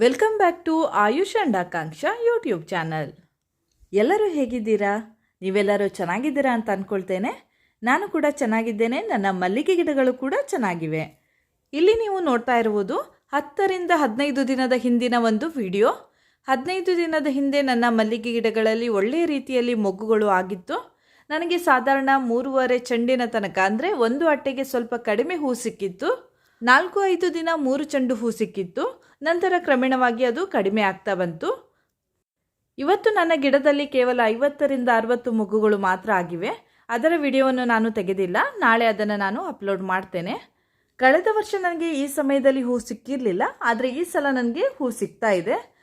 Welcome back to Ayush and Akanksha YouTube channel. ಎಲ್ಲರೂ ಹೇಗಿದ್ದೀರಾ? ನೀವೆಲ್ಲರೂ ಚೆನ್ನಾಗಿದ್ದೀರಾ ಅಂತ ಅಂದ್ಕೊಳ್ತೇನೆ ನಾನು ಕೂಡ ಚೆನ್ನಾಗಿದ್ದೇನೆ. ನನ್ನ ಮಲ್ಲಿಗೆ ಗಿಡಗಳು ಕೂಡ ಚೆನ್ನಾಗಿವೆ. ಇಲ್ಲಿ ನೀವು ನೋಡ್ತಾ ಇರುವುದು ಹತ್ತರಿಂದ ಹದಿನೈದು ದಿನದ ಹಿಂದಿನ ಒಂದು ವಿಡಿಯೋ. ಹದಿನೈದು ದಿನದ ಹಿಂದೆ ನನ್ನ ಮಲ್ಲಿಗೆ ಗಿಡಗಳಲ್ಲಿ ಒಳ್ಳೆಯ ರೀತಿಯಲ್ಲಿ ಮೊಗ್ಗುಗಳು ಆಗಿತ್ತು. ನನಗೆ ಸಾಧಾರಣ ಮೂರುವರೆ ಚೆಂಡಿನ ತನಕ, ಅಂದರೆ ಒಂದು ಅಟ್ಟೆಗೆ ಸ್ವಲ್ಪ ಕಡಿಮೆ ಹೂ ಸಿಕ್ಕಿತ್ತು. ನಾಲ್ಕು ಐದು ದಿನ ಮೂರು ಚೆಂಡು ಹೂ ಸಿಕ್ಕಿತ್ತು. ನಂತರ ಕ್ರಮೇಣವಾಗಿ ಅದು ಕಡಿಮೆ ಆಗ್ತಾ ಬಂತು. ಇವತ್ತು ನನ್ನ ಗಿಡದಲ್ಲಿ ಕೇವಲ ಐವತ್ತರಿಂದ ಅರವತ್ತು ಮೊಗ್ಗುಗಳು ಮಾತ್ರ ಆಗಿವೆ. ಅದರ ವಿಡಿಯೋವನ್ನು ನಾನು ತೆಗೆದಿಲ್ಲ. ನಾಳೆ ಅದನ್ನು ನಾನು ಅಪ್ಲೋಡ್ ಮಾಡ್ತೇನೆ. ಕಳೆದ ವರ್ಷ ನನಗೆ ಈ ಸಮಯದಲ್ಲಿ ಹೂ ಸಿಕ್ಕಿರಲಿಲ್ಲ. ಆದರೆ ಈ ಸಲ ನನಗೆ ಹೂ ಸಿಗ್ತಾ ಇದೆ.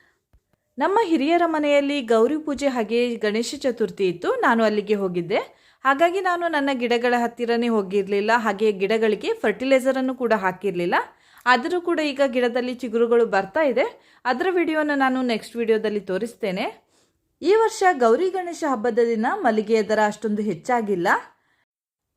ನಮ್ಮ ಹಿರಿಯರ ಮನೆಯಲ್ಲಿ ಗೌರಿ ಪೂಜೆ ಹಾಗೆ ಗಣೇಶ ಚತುರ್ಥಿ ಇತ್ತು. ನಾನು ಅಲ್ಲಿಗೆ ಹೋಗಿದ್ದೆ. ಹಾಗಾಗಿ ನಾನು ನನ್ನ ಗಿಡಗಳ ಹತ್ತಿರನೇ ಹೋಗಿರಲಿಲ್ಲ, ಹಾಗೆ ಗಿಡಗಳಿಗೆ ಫರ್ಟಿಲೈಸರನ್ನು ಕೂಡ ಹಾಕಿರಲಿಲ್ಲ. ಆದರೂ ಕೂಡ ಈಗ ಗಿಡದಲ್ಲಿ ಚಿಗುರುಗಳು ಬರ್ತಾ ಇದೆ. ಅದರ ವಿಡಿಯೋನ ನಾನು ನೆಕ್ಸ್ಟ್ ವಿಡಿಯೋದಲ್ಲಿ ತೋರಿಸ್ತೇನೆ. ಈ ವರ್ಷ ಗೌರಿ ಗಣೇಶ ಹಬ್ಬದ ದಿನ ಮಲ್ಲಿಗೆಯ ದರ ಅಷ್ಟೊಂದು ಹೆಚ್ಚಾಗಿಲ್ಲ.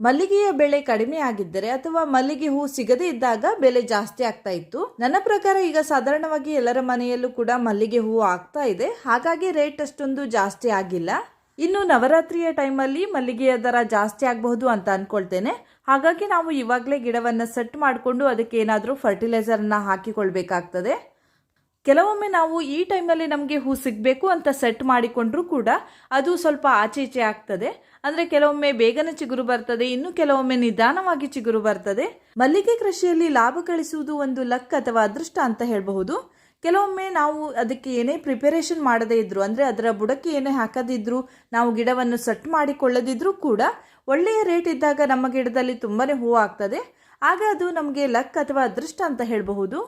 ಮಲ್ಲಿಗೆಯ ಬೆಳೆ ಕಡಿಮೆ ಆಗಿದ್ದರೆ ಅಥವಾ ಮಲ್ಲಿಗೆ ಹೂ ಸಿಗದೇ ಇದ್ದಾಗ ಬೆಲೆ ಜಾಸ್ತಿ ಆಗ್ತಾ ಇತ್ತು. ನನ್ನ ಪ್ರಕಾರ ಈಗ ಸಾಧಾರಣವಾಗಿ ಎಲ್ಲರ ಮನೆಯಲ್ಲೂ ಕೂಡ ಮಲ್ಲಿಗೆ ಹೂ ಆಗ್ತಾ ಇದೆ. ಹಾಗಾಗಿ ರೇಟ್ ಅಷ್ಟೊಂದು ಜಾಸ್ತಿ ಆಗಿಲ್ಲ. ಇನ್ನು ನವರಾತ್ರಿಯ ಟೈಮಲ್ಲಿ ಮಲ್ಲಿಗೆಯ ದರ ಜಾಸ್ತಿ ಆಗಬಹುದು ಅಂತ ಅನ್ಕೊಳ್ತೇನೆ. ಹಾಗಾಗಿ ನಾವು ಇವಾಗಲೇ ಗಿಡವನ್ನು ಸೆಟ್ ಮಾಡಿಕೊಂಡು ಅದಕ್ಕೆ ಏನಾದರೂ ಫರ್ಟಿಲೈಸರನ್ನು ಹಾಕಿಕೊಳ್ಬೇಕಾಗ್ತದೆ. ಕೆಲವೊಮ್ಮೆ ನಾವು ಈ ಟೈಮಲ್ಲಿ ನಮಗೆ ಹೂ ಸಿಗಬೇಕು ಅಂತ ಸೆಟ್ ಮಾಡಿಕೊಂಡ್ರೂ ಕೂಡ ಅದು ಸ್ವಲ್ಪ ಆಚೆ ಈಚೆ ಆಗ್ತದೆ. ಅಂದರೆ ಕೆಲವೊಮ್ಮೆ ಬೇಗನೆ ಚಿಗುರು ಬರ್ತದೆ, ಇನ್ನು ಕೆಲವೊಮ್ಮೆ ನಿಧಾನವಾಗಿ ಚಿಗುರು ಬರ್ತದೆ. ಮಲ್ಲಿಗೆ ಕೃಷಿಯಲ್ಲಿ ಲಾಭ ಗಳಿಸುವುದು ಒಂದು ಲಕ್ ಅಥವಾ ಅದೃಷ್ಟ ಅಂತ ಹೇಳಬಹುದು. ಕೆಲವೊಮ್ಮೆ ನಾವು ಅದಕ್ಕೆ ಏನೇ ಪ್ರಿಪರೇಷನ್ ಮಾಡದೇ ಇದ್ರು, ಅಂದರೆ ಅದರ ಬುಡಕ್ಕೆ ಏನೇ ಹಾಕದಿದ್ರು, ನಾವು ಗಿಡವನ್ನು ಸೆಟ್ ಮಾಡಿಕೊಳ್ಳದಿದ್ರೂ ಕೂಡ ಒಳ್ಳೆಯ ರೇಟ್ ಇದ್ದಾಗ ನಮ್ಮ ಗಿಡದಲ್ಲಿ ತುಂಬಾ ಹೂವು ಆಗ್ತದೆ. ಆಗ ಅದು ನಮಗೆ ಲಕ್ ಅಥವಾ ಅದೃಷ್ಟ ಅಂತ ಹೇಳಬಹುದು.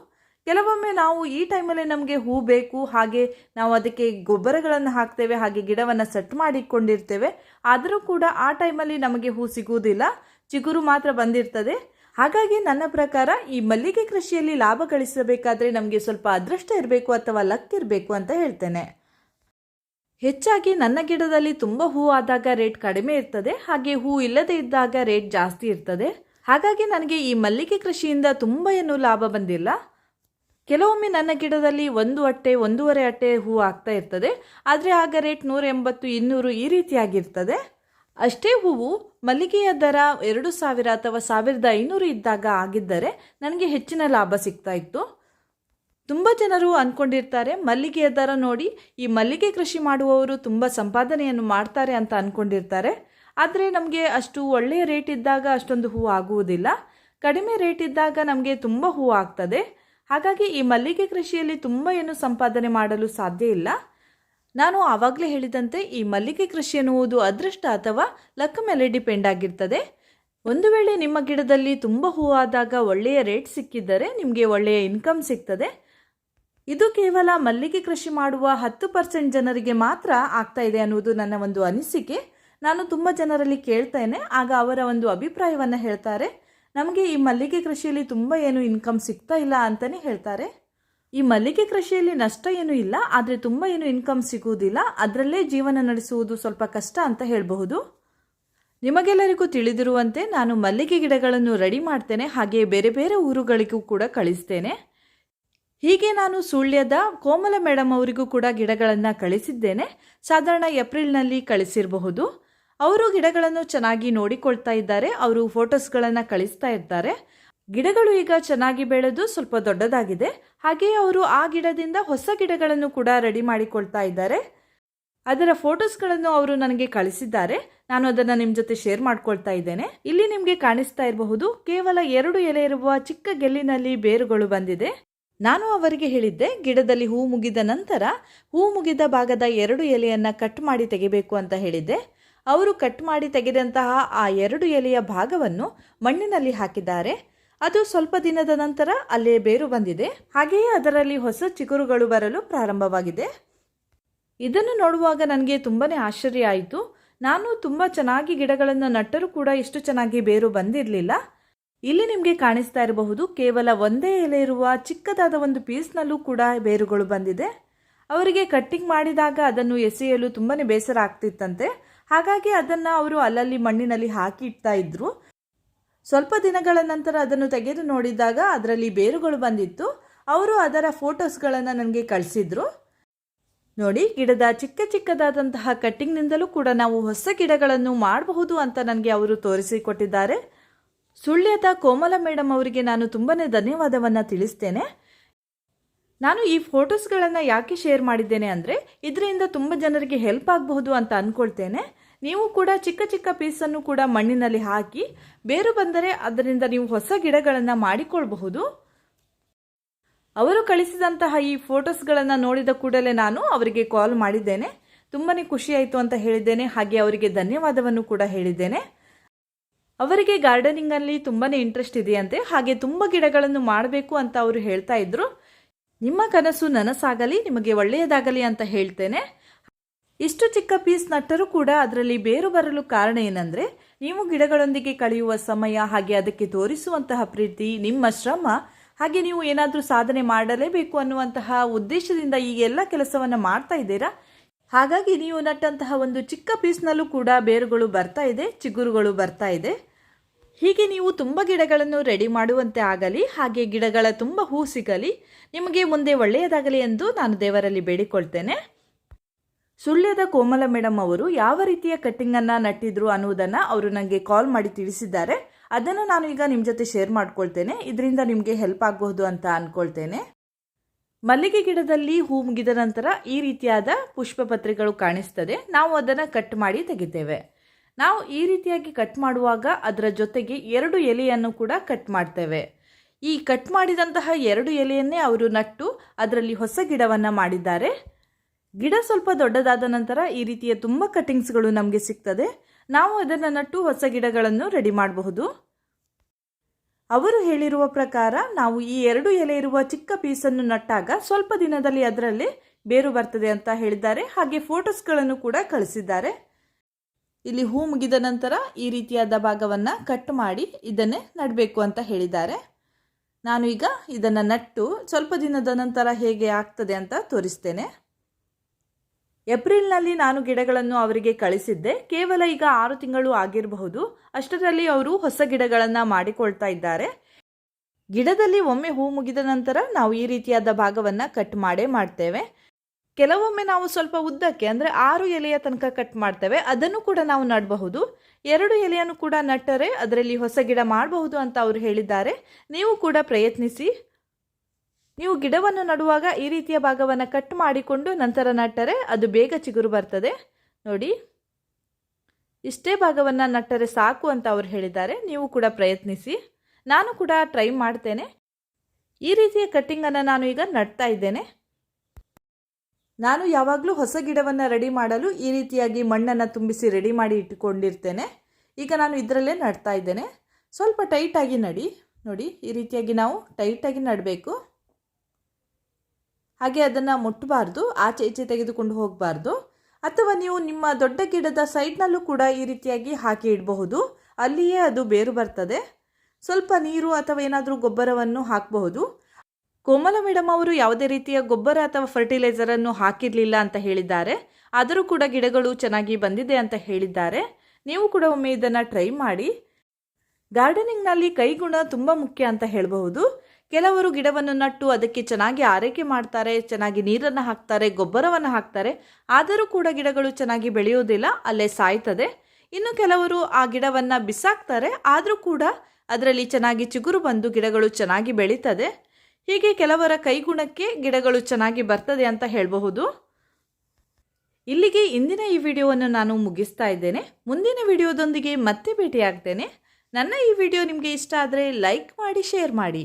ಕೆಲವೊಮ್ಮೆ ನಾವು ಈ ಟೈಮಲ್ಲಿ ನಮಗೆ ಹೂ ಬೇಕು, ಹಾಗೆ ನಾವು ಅದಕ್ಕೆ ಗೊಬ್ಬರಗಳನ್ನು ಹಾಕ್ತೇವೆ, ಹಾಗೆ ಗಿಡವನ್ನು ಸೆಟ್ ಮಾಡಿಕೊಂಡಿರ್ತೇವೆ. ಆದರೂ ಕೂಡ ಆ ಟೈಮಲ್ಲಿ ನಮಗೆ ಹೂ ಸಿಗುವುದಿಲ್ಲ. ಚಿಗುರು ಮಾತ್ರ ಬಂದಿರ್ತದೆ. ಹಾಗಾಗಿ ನನ್ನ ಪ್ರಕಾರ ಈ ಮಲ್ಲಿಗೆ ಕೃಷಿಯಲ್ಲಿ ಲಾಭ ಗಳಿಸಬೇಕಾದ್ರೆ ನಮಗೆ ಸ್ವಲ್ಪ ಅದೃಷ್ಟ ಇರಬೇಕು ಅಥವಾ ಲಕ್ ಇರಬೇಕು ಅಂತ ಹೇಳ್ತೇನೆ. ಹೆಚ್ಚಾಗಿ ನನ್ನ ಗಿಡದಲ್ಲಿ ತುಂಬ ಹೂ ಆದಾಗ ರೇಟ್ ಕಡಿಮೆ ಇರ್ತದೆ, ಹಾಗೆ ಹೂ ಇಲ್ಲದೆ ಇದ್ದಾಗ ರೇಟ್ ಜಾಸ್ತಿ ಇರ್ತದೆ. ಹಾಗಾಗಿ ನನಗೆ ಈ ಮಲ್ಲಿಗೆ ಕೃಷಿಯಿಂದ ತುಂಬ ಏನು ಲಾಭ ಬಂದಿಲ್ಲ. ಕೆಲವೊಮ್ಮೆ ನನ್ನ ಗಿಡದಲ್ಲಿ ಒಂದು ಅಟ್ಟೆ, ಒಂದೂವರೆ ಅಟ್ಟೆ ಹೂ ಆಗ್ತಾ ಇರ್ತದೆ, ಆದರೆ ಆಗ ರೇಟ್ ನೂರ ಎಂಬತ್ತು, ಇನ್ನೂರು ಈ ರೀತಿಯಾಗಿರ್ತದೆ. ಅಷ್ಟೇ ಹೂವು ಮಲ್ಲಿಗೆಯ ದರ ಎರಡು ಸಾವಿರ ಅಥವಾ ಸಾವಿರದ ಐನೂರು ಇದ್ದಾಗ ಆಗಿದ್ದರೆ ನನಗೆ ಹೆಚ್ಚಿನ ಲಾಭ ಸಿಗ್ತಾ ಇತ್ತು. ತುಂಬ ಜನರು ಅಂದ್ಕೊಂಡಿರ್ತಾರೆ ಮಲ್ಲಿಗೆಯ ದರ ನೋಡಿ ಈ ಮಲ್ಲಿಗೆ ಕೃಷಿ ಮಾಡುವವರು ತುಂಬ ಸಂಪಾದನೆಯನ್ನು ಮಾಡ್ತಾರೆ ಅಂತ ಅಂದ್ಕೊಂಡಿರ್ತಾರೆ ಆದರೆ ನಮಗೆ ಅಷ್ಟು ಒಳ್ಳೆಯ ರೇಟ್ ಇದ್ದಾಗ ಅಷ್ಟೊಂದು ಹೂವು ಆಗುವುದಿಲ್ಲ. ಕಡಿಮೆ ರೇಟ್ ಇದ್ದಾಗ ನಮಗೆ ತುಂಬ ಹೂವು ಆಗ್ತದೆ. ಹಾಗಾಗಿ ಈ ಮಲ್ಲಿಗೆ ಕೃಷಿಯಲ್ಲಿ ತುಂಬ ಏನು ಸಂಪಾದನೆ ಮಾಡಲು ಸಾಧ್ಯ ಇಲ್ಲ. ನಾನು ಆವಾಗಲೇ ಹೇಳಿದಂತೆ ಈ ಮಲ್ಲಿಗೆ ಕೃಷಿ ಎನ್ನುವುದು ಅದೃಷ್ಟ ಅಥವಾ ಲಕ್ಕ ಮೇಲೆ ಡಿಪೆಂಡ್ ಆಗಿರ್ತದೆ. ಒಂದು ವೇಳೆ ನಿಮ್ಮ ಗಿಡದಲ್ಲಿ ತುಂಬ ಹೂವಾದಾಗ ಒಳ್ಳೆಯ ರೇಟ್ ಸಿಕ್ಕಿದ್ದರೆ ನಿಮಗೆ ಒಳ್ಳೆಯ ಇನ್ಕಮ್ ಸಿಗ್ತದೆ. ಇದು ಕೇವಲ ಮಲ್ಲಿಗೆ ಕೃಷಿ ಮಾಡುವ ಹತ್ತು ಪರ್ಸೆಂಟ್ ಜನರಿಗೆ ಮಾತ್ರ ಆಗ್ತಾ ಇದೆ ಅನ್ನುವುದು ನನ್ನ ಒಂದು ಅನಿಸಿಕೆ. ನಾನು ತುಂಬ ಜನರಲ್ಲಿ ಕೇಳ್ತೇನೆ, ಆಗ ಅವರ ಒಂದು ಅಭಿಪ್ರಾಯವನ್ನು ಹೇಳ್ತಾರೆ. ನಮಗೆ ಈ ಮಲ್ಲಿಗೆ ಕೃಷಿಯಲ್ಲಿ ತುಂಬ ಏನು ಇನ್ಕಮ್ ಸಿಗ್ತಾ ಇಲ್ಲ ಅಂತಲೇ ಹೇಳ್ತಾರೆ. ಈ ಮಲ್ಲಿಗೆ ಕೃಷಿಯಲ್ಲಿ ನಷ್ಟ ಏನೂ ಇಲ್ಲ, ಆದರೆ ತುಂಬ ಏನು ಇನ್ಕಮ್ ಸಿಗುವುದಿಲ್ಲ. ಅದರಲ್ಲೇ ಜೀವನ ನಡೆಸುವುದು ಸ್ವಲ್ಪ ಕಷ್ಟ ಅಂತ ಹೇಳಬಹುದು. ನಿಮಗೆಲ್ಲರಿಗೂ ತಿಳಿದಿರುವಂತೆ ನಾನು ಮಲ್ಲಿಗೆ ಗಿಡಗಳನ್ನು ರೆಡಿ ಮಾಡ್ತೇನೆ, ಹಾಗೆ ಬೇರೆ ಬೇರೆ ಊರುಗಳಿಗೂ ಕೂಡ ಕಳಿಸ್ತೇನೆ. ಹೀಗೆ ನಾನು ಸುಳ್ಯದ ಕೋಮಲ ಮೇಡಮ್ ಅವರಿಗೂ ಕೂಡ ಗಿಡಗಳನ್ನು ಕಳಿಸಿದ್ದೇನೆ. ಸಾಧಾರಣ ಏಪ್ರಿಲ್ನಲ್ಲಿ ಕಳಿಸಿರಬಹುದು. ಅವರು ಗಿಡಗಳನ್ನು ಚೆನ್ನಾಗಿ ನೋಡಿಕೊಳ್ತಾ ಇದ್ದಾರೆ, ಅವರು ಫೋಟೋಸ್ಗಳನ್ನು ಕಳಿಸ್ತಾ ಇರ್ತಾರೆ ಗಿಡಗಳು ಈಗ ಚೆನ್ನಾಗಿ ಬೆಳೆದು ಸ್ವಲ್ಪ ದೊಡ್ಡದಾಗಿದೆ. ಹಾಗೆಯೇ ಅವರು ಆ ಗಿಡದಿಂದ ಹೊಸ ಗಿಡಗಳನ್ನು ಕೂಡ ರೆಡಿ ಮಾಡಿಕೊಳ್ತಾ ಇದ್ದಾರೆ. ಅದರ ಫೋಟೋಸ್ಗಳನ್ನು ಅವರು ನನಗೆ ಕಳಿಸಿದ್ದಾರೆ. ನಾನು ಅದನ್ನು ನಿಮ್ಮ ಜೊತೆ ಶೇರ್ ಮಾಡ್ಕೊಳ್ತಾ ಇದ್ದೇನೆ. ಇಲ್ಲಿ ನಿಮಗೆ ಕಾಣಿಸ್ತಾ ಇರಬಹುದು, ಕೇವಲ ಎರಡು ಎಲೆ ಇರುವ ಚಿಕ್ಕ ಗೆಲ್ಲಿನಲ್ಲಿ ಬೇರುಗಳು ಬಂದಿದೆ. ನಾನು ಅವರಿಗೆ ಹೇಳಿದ್ದೆ, ಗಿಡದಲ್ಲಿ ಹೂ ಮುಗಿದ ನಂತರ ಹೂ ಮುಗಿದ ಭಾಗದ ಎರಡು ಎಲೆಯನ್ನು ಕಟ್ ಮಾಡಿ ತೆಗಿಬೇಕು ಅಂತ ಹೇಳಿದ್ದೆ. ಅವರು ಕಟ್ ಮಾಡಿ ತೆಗೆದಂತಹ ಆ ಎರಡು ಎಲೆಯ ಭಾಗವನ್ನು ಮಣ್ಣಿನಲ್ಲಿ ಹಾಕಿದ್ದಾರೆ. ಅದು ಸ್ವಲ್ಪ ದಿನದ ನಂತರ ಅಲ್ಲೇ ಬೇರು ಬಂದಿದೆ. ಹಾಗೆಯೇ ಅದರಲ್ಲಿ ಹೊಸ ಚಿಗುರುಗಳು ಬರಲು ಪ್ರಾರಂಭವಾಗಿದೆ. ಇದನ್ನು ನೋಡುವಾಗ ನನಗೆ ತುಂಬಾ ಆಶ್ಚರ್ಯ ಆಯಿತು. ನಾನು ತುಂಬ ಚೆನ್ನಾಗಿ ಗಿಡಗಳನ್ನು ನಟ್ಟರೂ ಕೂಡ ಇಷ್ಟು ಚೆನ್ನಾಗಿ ಬೇರು ಬಂದಿರಲಿಲ್ಲ. ಇಲ್ಲಿ ನಿಮಗೆ ಕಾಣಿಸ್ತಾ ಇರಬಹುದು, ಕೇವಲ ಒಂದೇ ಎಲೆ ಇರುವ ಚಿಕ್ಕದಾದ ಒಂದು ಪೀಸ್ನಲ್ಲೂ ಕೂಡ ಬೇರುಗಳು ಬಂದಿದೆ. ಅವರಿಗೆ ಕಟ್ಟಿಂಗ್ ಮಾಡಿದಾಗ ಅದನ್ನು ಎಸೆಯಲು ತುಂಬಾನೇ ಬೇಸರ ಆಗ್ತಿತ್ತಂತೆ. ಹಾಗಾಗಿ ಅದನ್ನು ಅವರು ಅಲ್ಲಲ್ಲಿ ಮಣ್ಣಿನಲ್ಲಿ ಹಾಕಿ ಇಡ್ತಾ ಇದ್ರು. ಸ್ವಲ್ಪ ದಿನಗಳ ನಂತರ ಅದನ್ನು ತೆಗೆದು ನೋಡಿದಾಗ ಅದರಲ್ಲಿ ಬೇರುಗಳು ಬಂದಿತ್ತು. ಅವರು ಅದರ ಫೋಟೋಸ್ಗಳನ್ನು ನನಗೆ ಕಳಿಸಿದ್ರು. ನೋಡಿ, ಗಿಡದ ಚಿಕ್ಕ ಚಿಕ್ಕದಾದಂತಹ ಕಟ್ಟಿಂಗ್ನಿಂದಲೂ ಕೂಡ ನಾವು ಹೊಸ ಗಿಡಗಳನ್ನು ಮಾಡಬಹುದು ಅಂತ ನನಗೆ ಅವರು ತೋರಿಸಿಕೊಟ್ಟಿದ್ದಾರೆ. ಸುಳ್ಯದ ಕೋಮಲ ಮೇಡಮ್ ಅವರಿಗೆ ನಾನು ತುಂಬಾ ಧನ್ಯವಾದವನ್ನು ತಿಳಿಸ್ತೇನೆ. ನಾನು ಈ ಫೋಟೋಸ್ಗಳನ್ನು ಯಾಕೆ ಶೇರ್ ಮಾಡಿದ್ದೇನೆ ಅಂದರೆ, ಇದರಿಂದ ತುಂಬ ಜನರಿಗೆ ಹೆಲ್ಪ್ ಆಗಬಹುದು ಅಂತ ಅಂದ್ಕೊಳ್ತೇನೆ ನೀವು ಕೂಡ ಚಿಕ್ಕ ಚಿಕ್ಕ ಪೀಸನ್ನು ಕೂಡ ಮಣ್ಣಿನಲ್ಲಿ ಹಾಕಿ, ಬೇರು ಬಂದರೆ ಅದರಿಂದ ನೀವು ಹೊಸ ಗಿಡಗಳನ್ನು ಮಾಡಿಕೊಳ್ಬಹುದು. ಅವರು ಕಳಿಸಿದಂತಹ ಈ ಫೋಟೋಸ್ಗಳನ್ನು ನೋಡಿದ ಕೂಡಲೇ ನಾನು ಅವರಿಗೆ ಕಾಲ್ ಮಾಡಿದ್ದೇನೆ. ತುಂಬಾ ಖುಷಿಯಾಯಿತು ಅಂತ ಹೇಳಿದ್ದೇನೆ. ಹಾಗೆ ಅವರಿಗೆ ಧನ್ಯವಾದವನ್ನು ಕೂಡ ಹೇಳಿದ್ದೇನೆ. ಅವರಿಗೆ ಗಾರ್ಡನಿಂಗಲ್ಲಿ ತುಂಬಾ ಇಂಟ್ರೆಸ್ಟ್ ಇದೆಯಂತೆ. ಹಾಗೆ ತುಂಬ ಗಿಡಗಳನ್ನು ಮಾಡಬೇಕು ಅಂತ ಅವರು ಹೇಳ್ತಾ ಇದ್ರು. ನಿಮ್ಮ ಕನಸು ನನಸಾಗಲಿ, ನಿಮಗೆ ಒಳ್ಳೆಯದಾಗಲಿ ಅಂತ ಹೇಳ್ತೇನೆ. ಇಷ್ಟು ಚಿಕ್ಕ ಪೀಸ್ ನಟ್ಟರೂ ಕೂಡ ಅದರಲ್ಲಿ ಬೇರು ಬರಲು ಕಾರಣ ಏನಂದರೆ, ನೀವು ಗಿಡಗಳೊಂದಿಗೆ ಕಳೆಯುವ ಸಮಯ ಹಾಗೆ ಅದಕ್ಕೆ ತೋರಿಸುವಂತಹ ಪ್ರೀತಿ, ನಿಮ್ಮ ಶ್ರಮ, ಹಾಗೆ ನೀವು ಏನಾದರೂ ಸಾಧನೆ ಮಾಡಲೇಬೇಕು ಅನ್ನುವಂತಹ ಉದ್ದೇಶದಿಂದ ಈ ಎಲ್ಲ ಕೆಲಸವನ್ನು ಮಾಡ್ತಾ ಇದ್ದೀರಾ? ಹಾಗಾಗಿ ನೀವು ನಟ್ಟಂತಹ ಒಂದು ಚಿಕ್ಕ ಪೀಸ್ನಲ್ಲೂ ಕೂಡ ಬೇರುಗಳು ಬರ್ತಾ ಇದೆ, ಚಿಗುರುಗಳು ಬರ್ತಾ ಇದೆ. ಹೀಗೆ ನೀವು ತುಂಬ ಗಿಡಗಳನ್ನು ರೆಡಿ ಮಾಡುವಂತೆ ಆಗಲಿ, ಹಾಗೆ ಗಿಡಗಳ ತುಂಬ ಹೂ ಸಿಗಲಿ, ನಿಮಗೆ ಮುಂದೆ ಒಳ್ಳೆಯದಾಗಲಿ ಎಂದು ನಾನು ದೇವರಲ್ಲಿ ಬೇಡಿಕೊಳ್ತೇನೆ. ಸುಳ್ಯದ ಕೋಮಲ ಮೇಡಮ್ ಅವರು ಯಾವ ರೀತಿಯ ಕಟ್ಟಿಂಗನ್ನು ನಟ್ಟಿದ್ರು ಅನ್ನುವುದನ್ನು ಅವರು ನನಗೆ ಕಾಲ್ ಮಾಡಿ ತಿಳಿಸಿದ್ದಾರೆ. ಅದನ್ನು ನಾನು ಈಗ ನಿಮ್ಮ ಜೊತೆ ಶೇರ್ ಮಾಡ್ಕೊಳ್ತೇನೆ. ಇದರಿಂದ ನಿಮಗೆ ಹೆಲ್ಪ್ ಆಗಬಹುದು ಅಂತ ಅಂದ್ಕೊಳ್ತೇನೆ ಮಲ್ಲಿಗೆ ಗಿಡದಲ್ಲಿ ಹೂ ಮುಗಿದ ನಂತರ ಈ ರೀತಿಯಾದ ಪುಷ್ಪ ಪತ್ರಿಕೆಗಳು ಕಾಣಿಸ್ತದೆ. ನಾವು ಅದನ್ನು ಕಟ್ ಮಾಡಿ ತೆಗಿತೇವೆ. ನಾವು ಈ ರೀತಿಯಾಗಿ ಕಟ್ ಮಾಡುವಾಗ ಅದರ ಜೊತೆಗೆ ಎರಡು ಎಲೆಯನ್ನು ಕೂಡ ಕಟ್ ಮಾಡ್ತೇವೆ. ಈ ಕಟ್ ಮಾಡಿದಂತಹ ಎರಡು ಎಲೆಯನ್ನೇ ಅವರು ನಟ್ಟು ಅದರಲ್ಲಿ ಹೊಸ ಗಿಡವನ್ನು ಮಾಡಿದ್ದಾರೆ. ಗಿಡ ಸ್ವಲ್ಪ ದೊಡ್ಡದಾದ ನಂತರ ಈ ರೀತಿಯ ತುಂಬ ಕಟ್ಟಿಂಗ್ಸ್ಗಳು ನಮಗೆ ಸಿಗ್ತದೆ. ನಾವು ಅದನ್ನು ನಟ್ಟು ಹೊಸ ಗಿಡಗಳನ್ನು ರೆಡಿ ಮಾಡಬಹುದು. ಅವರು ಹೇಳಿರುವ ಪ್ರಕಾರ ನಾವು ಈ ಎರಡು ಎಲೆ ಇರುವ ಚಿಕ್ಕ ಪೀಸನ್ನು ನಟ್ಟಾಗ ಸ್ವಲ್ಪ ದಿನದಲ್ಲಿ ಅದರಲ್ಲಿ ಬೇರು ಬರ್ತದೆ ಅಂತ ಹೇಳಿದ್ದಾರೆ. ಹಾಗೆ ಫೋಟೋಸ್ಗಳನ್ನು ಕೂಡ ಕಳಿಸಿದ್ದಾರೆ. ಇಲ್ಲಿ ಹೂ ಮುಗಿದ ನಂತರ ಈ ರೀತಿಯಾದ ಭಾಗವನ್ನು ಕಟ್ ಮಾಡಿ ಇದನ್ನೇ ನಡಬೇಕು ಅಂತ ಹೇಳಿದ್ದಾರೆ. ನಾನು ಈಗ ಇದನ್ನು ನಟ್ಟು ಸ್ವಲ್ಪ ದಿನದ ನಂತರ ಹೇಗೆ ಆಗ್ತದೆ ಅಂತ ತೋರಿಸ್ತೇನೆ. ಏಪ್ರಿಲ್ನಲ್ಲಿ ನಾನು ಗಿಡಗಳನ್ನು ಅವರಿಗೆ ಕಳಿಸಿದ್ದೆ. ಕೇವಲ ಈಗ ಆರು ತಿಂಗಳು ಆಗಿರಬಹುದು. ಅಷ್ಟರಲ್ಲಿ ಅವರು ಹೊಸ ಗಿಡಗಳನ್ನು ಮಾಡಿಕೊಳ್ತಾ ಇದ್ದಾರೆ. ಗಿಡದಲ್ಲಿ ಒಮ್ಮೆ ಹೂ ಮುಗಿದ ನಂತರ ನಾವು ಈ ರೀತಿಯಾದ ಭಾಗವನ್ನು ಕಟ್ ಮಾಡೇ ಮಾಡ್ತೇವೆ. ಕೆಲವೊಮ್ಮೆ ನಾವು ಸ್ವಲ್ಪ ಉದ್ದಕ್ಕೆ, ಅಂದರೆ ಆರು ಎಲೆಯ ತನಕ ಕಟ್ ಮಾಡ್ತೇವೆ. ಅದನ್ನು ಕೂಡ ನಾವು ನಡಬಹುದು. ಎರಡು ಎಲೆಯನ್ನು ಕೂಡ ನಟ್ಟರೆ ಅದರಲ್ಲಿ ಹೊಸ ಗಿಡ ಮಾಡಬಹುದು ಅಂತ ಅವರು ಹೇಳಿದ್ದಾರೆ. ನೀವು ಕೂಡ ಪ್ರಯತ್ನಿಸಿ. ನೀವು ಗಿಡವನ್ನು ನಡುವಾಗ ಈ ರೀತಿಯ ಭಾಗವನ್ನು ಕಟ್ ಮಾಡಿಕೊಂಡು ನಂತರ ನಟ್ಟರೆ ಅದು ಬೇಗ ಚಿಗುರು ಬರ್ತದೆ. ನೋಡಿ, ಇಷ್ಟೇ ಭಾಗವನ್ನು ನಟ್ಟರೆ ಸಾಕು ಅಂತ ಅವರು ಹೇಳಿದ್ದಾರೆ. ನೀವು ಕೂಡ ಪ್ರಯತ್ನಿಸಿ. ನಾನು ಕೂಡ ಟ್ರೈ ಮಾಡ್ತೇನೆ. ಈ ರೀತಿಯ ಕಟ್ಟಿಂಗನ್ನು ನಾನು ಈಗ ನಡ್ತಾ ಇದ್ದೇನೆ. ನಾನು ಯಾವಾಗಲೂ ಹೊಸ ಗಿಡವನ್ನು ರೆಡಿ ಮಾಡಲು ಈ ರೀತಿಯಾಗಿ ಮಣ್ಣನ್ನು ತುಂಬಿಸಿ ರೆಡಿ ಮಾಡಿ ಇಟ್ಟುಕೊಂಡಿರ್ತೇನೆ. ಈಗ ನಾನು ಇದರಲ್ಲೇ ನಡ್ತಾ ಇದ್ದೇನೆ. ಸ್ವಲ್ಪ ಟೈಟಾಗಿ ನಡಿ. ನೋಡಿ, ಈ ರೀತಿಯಾಗಿ ನಾವು ಟೈಟಾಗಿ ನಡಬೇಕು. ಹಾಗೆ ಅದನ್ನು ಮುಟ್ಟಬಾರ್ದು ಆಚೆ ಈಚೆ ತೆಗೆದುಕೊಂಡು ಹೋಗಬಾರ್ದು. ಅಥವಾ ನೀವು ನಿಮ್ಮ ದೊಡ್ಡ ಗಿಡದ ಸೈಡ್ನಲ್ಲೂ ಕೂಡ ಈ ರೀತಿಯಾಗಿ ಹಾಕಿ ಇಡಬಹುದು. ಅಲ್ಲಿಯೇ ಅದು ಬೇರು ಬರ್ತದೆ. ಸ್ವಲ್ಪ ನೀರು ಅಥವಾ ಏನಾದರೂ ಗೊಬ್ಬರವನ್ನು ಹಾಕಬಹುದು. ಕೋಮಲ ಮೇಡಮ್ ಅವರು ಯಾವುದೇ ರೀತಿಯ ಗೊಬ್ಬರ ಅಥವಾ ಫರ್ಟಿಲೈಸರನ್ನು ಹಾಕಿರಲಿಲ್ಲ ಅಂತ ಹೇಳಿದ್ದಾರೆ. ಆದರೂ ಕೂಡ ಗಿಡಗಳು ಚೆನ್ನಾಗಿ ಬಂದಿದೆ ಅಂತ ಹೇಳಿದ್ದಾರೆ. ನೀವು ಕೂಡ ಒಮ್ಮೆ ಇದನ್ನು ಟ್ರೈ ಮಾಡಿ. ಗಾರ್ಡನಿಂಗ್ನಲ್ಲಿ ಕೈಗುಣ ತುಂಬ ಮುಖ್ಯ ಅಂತ ಹೇಳಬಹುದು. ಕೆಲವರು ಗಿಡವನ್ನು ನಟ್ಟು ಅದಕ್ಕೆ ಚೆನ್ನಾಗಿ ಆರೈಕೆ ಮಾಡ್ತಾರೆ, ಚೆನ್ನಾಗಿ ನೀರನ್ನು ಹಾಕ್ತಾರೆ, ಗೊಬ್ಬರವನ್ನು ಹಾಕ್ತಾರೆ. ಆದರೂ ಕೂಡ ಗಿಡಗಳು ಚೆನ್ನಾಗಿ ಬೆಳೆಯೋದಿಲ್ಲ ಅಲ್ಲೇ ಸಾಯ್ತದೆ. ಇನ್ನು ಕೆಲವರು ಆ ಗಿಡವನ್ನು ಬಿಸಾಕ್ತಾರೆ, ಆದರೂ ಕೂಡ ಅದರಲ್ಲಿ ಚೆನ್ನಾಗಿ ಚಿಗುರು ಬಂದು ಗಿಡಗಳು ಚೆನ್ನಾಗಿ ಬೆಳೀತದೆ. ಹೀಗೆ ಕೆಲವರ ಕೈಗುಣಕ್ಕೆ ಗಿಡಗಳು ಚೆನ್ನಾಗಿ ಬರ್ತದೆ ಅಂತ ಹೇಳಬಹುದು. ಇಲ್ಲಿಗೆ ಇಂದಿನ ಈ ವಿಡಿಯೋವನ್ನು ನಾನು ಮುಗಿಸ್ತಾ ಇದ್ದೇನೆ. ಮುಂದಿನ ವಿಡಿಯೋದೊಂದಿಗೆ ಮತ್ತೆ ಭೇಟಿಯಾಗ್ತೇನೆ. ನನ್ನ ಈ ವಿಡಿಯೋ ನಿಮಗೆ ಇಷ್ಟ ಆದರೆ ಲೈಕ್ ಮಾಡಿ, ಶೇರ್ ಮಾಡಿ.